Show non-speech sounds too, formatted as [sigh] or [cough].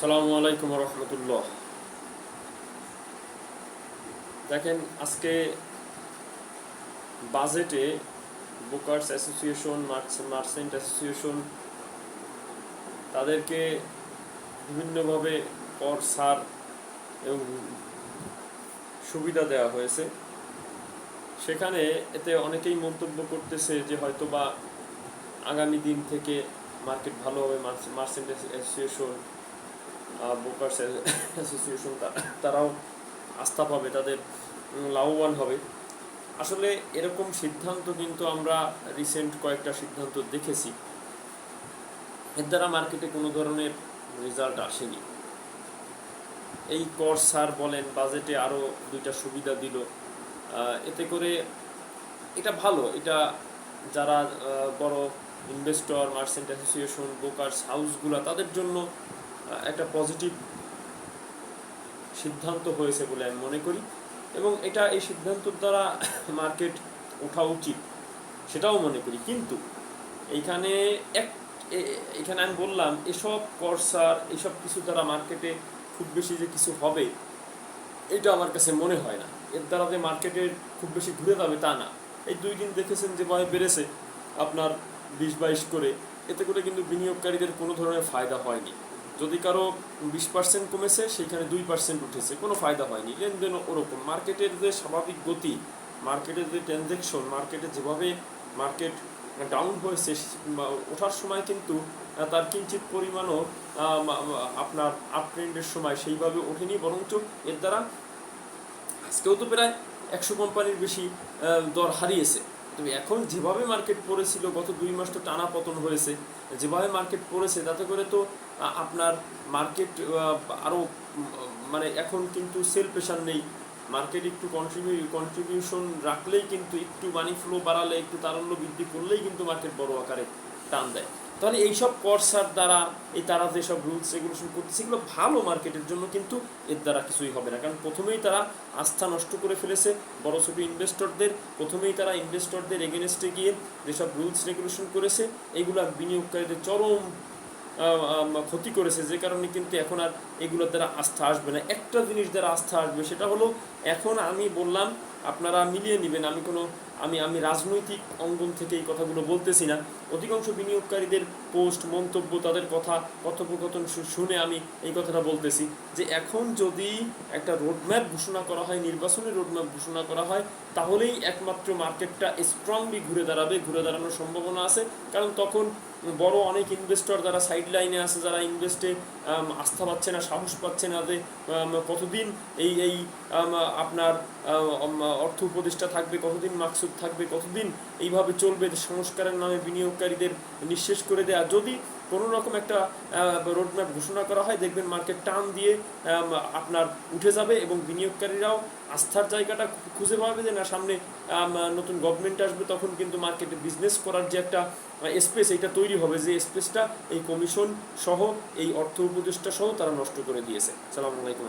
আসসালামু আলাইকুম রহমতুল্লাহ। দেখেন, আজকে বাজেটে বুকার্স অ্যাসোসিয়েশন মার্চেন্ট অ্যাসোসিয়েশন তাদেরকে বিভিন্নভাবে কর, ছাড় এবং সুবিধা দেওয়া হয়েছে। সেখানে এতে অনেকেই মন্তব্য করতেছে যে হয়তো বা আগামী দিন থেকে মার্কেট ভালো হবে মার্চেন্ট অ্যাসোসিয়েশন ব্রোকার্স অ্যাসোসিয়েশন তারাও আস্থা পাবে, তাদের লাভবান হবে। আসলে এরকম সিদ্ধান্ত কিন্তু আমরা রিসেন্ট কয়েকটা সিদ্ধান্ত দেখেছি। এর দ্বারা মার্কেটে কোনো ধরনের রেজাল্ট আসেনি। এই কর সার বলেন বাজেটে আরও দুইটা সুবিধা দিল। এতে করে এটা ভালো, এটা যারা বড় ইনভেস্টর মার্চেন্ট অ্যাসোসিয়েশন ব্রোকার্স হাউসগুলো তাদের জন্য একটা পজিটিভ সিদ্ধান্ত হয়েছে বলে আমি মনে করি। এবং এটা এই সিদ্ধান্তর দ্বারা [coughs] মার্কেট ওঠা উচিত সেটাও মনে করি। কিন্তু এইখানে এক এখানে আমি বললাম, এসব করসার এসব কিছু দ্বারা মার্কেটে খুব বেশি যে কিছু হবে, এটা আমার কাছে মনে হয় না। এর দ্বারা যে মার্কেটে খুব বেশি ঘুরে যাবে তা না। এই দুই দিন দেখেছেন যে ভয় বেড়েছে আপনার বিশ বাইশ করে। এতে করে কিন্তু বিনিয়োগকারীদের কোনো ধরনের ফায়দা হয়নি। যদি কারও বিশ পার্সেন্ট কমেছে, সেখানে দুই পার্সেন্ট উঠেছে, কোনো ফায়দা হয়নি। লেনদেন ওরকম। মার্কেটের যে স্বাভাবিক গতি, মার্কেটের যে ট্রানজ্যাকশন মার্কেটে যেভাবে মার্কেট ডাউন হয়েছে ওঠার সময় কিন্তু তার কিঞ্চিত পরিমাণও আপনার আপ ট্রেন্ডের সময় সেইভাবে ওঠেনি। বরঞ্চ এর দ্বারা আজকেও তো প্রায় একশো কোম্পানির বেশি দর হারিয়েছে। তবে এখন যেভাবে মার্কেট পড়েছিল, গত দুই মাস তো টানা পতন হয়েছে, যেভাবে মার্কেট পড়েছে, তাতে করে তো আপনার মার্কেট আরও মানে এখন কিন্তু সেল প্রেশার নেই। মার্কেট একটু কন্ট্রিবিউ কন্ট্রিবিউশন রাখলেই কিন্তু একটু মানি ফ্লো বাড়ালে, একটু তারল্য বৃদ্ধি করলেই কিন্তু মার্কেট বড় আকারে টান দেয়। তাহলে এইসব করসার দ্বারা, এই তারা যেসব রুলস রেগুলেশন করতেছে, এগুলো ভালো মার্কেটের জন্য কিন্তু এর দ্বারা কিছুই হবে না। কারণ প্রথমেই তারা আস্থা নষ্ট করে ফেলেছে বড় ছোট ইনভেস্টরদের প্রথমেই তারা ইনভেস্টরদের এগেনস্টে গিয়ে যেসব রুলস রেগুলেশন করেছে এইগুলা বিনিয়োগকারীদের চরম ক্ষতি করেছে। যে কারণে কিন্তু এখন আর এগুলোর দ্বারা আস্থা আসবে না। একটা জিনিস দ্বারা আস্থা আসবে সেটা হলো, এখন আমি বললাম আপনারা মিলিয়ে নেবেন। আমি কোনো আমি আমি রাজনৈতিক অঙ্গন থেকে এই কথাগুলো বলতেছি না। অধিকাংশ বিনিয়োগকারীদের পোস্ট, মন্তব্য, তাদের কথা, কথোপকথন শুনে আমি এই কথাটা বলতেছি যে এখন যদি একটা রোডম্যাপ ঘোষণা করা হয় নির্বাচনের রোডম্যাপ ঘোষণা করা হয়, তাহলেই একমাত্র মার্কেটটা স্ট্রংলি ঘুরে দাঁড়াবে, ঘুরে দাঁড়ানোর সম্ভাবনা আছে। কারণ তখন বড় অনেক ইনভেস্টর যারা সাইড লাইনে আছে, যারা ইনভেস্টে আস্থা পাচ্ছে না, সাহস পাচ্ছে না যে কতদিন এই এই আপনার অর্থ উপদেষ্টা থাকবে, কতদিন মাকসুদ থাকবে, কতদিন এইভাবে চলবে যে সংস্কারের নামে বিনিয়োগকারীদের নিঃশেষ করে দেয়া। যদি কোনো রকম একটা রোডম্যাপ ঘোষণা করা হয়, দেখবেন মার্কেট টান দিয়ে আপনার উঠে যাবে এবং বিনিয়োগকারীরাও আস্থার জায়গাটা খুঁজে পাবে যে না, সামনে নতুন গভর্নমেন্ট আসবে, তখন কিন্তু মার্কেটে বিজনেস করার যে একটা স্পেস এটা তৈরি হবে যে স্পেসটা এই কমিশন সহ, এই অর্থ উপদেষ্টা সহ তারা নষ্ট করে দিয়েছে। সালাম আলাইকুম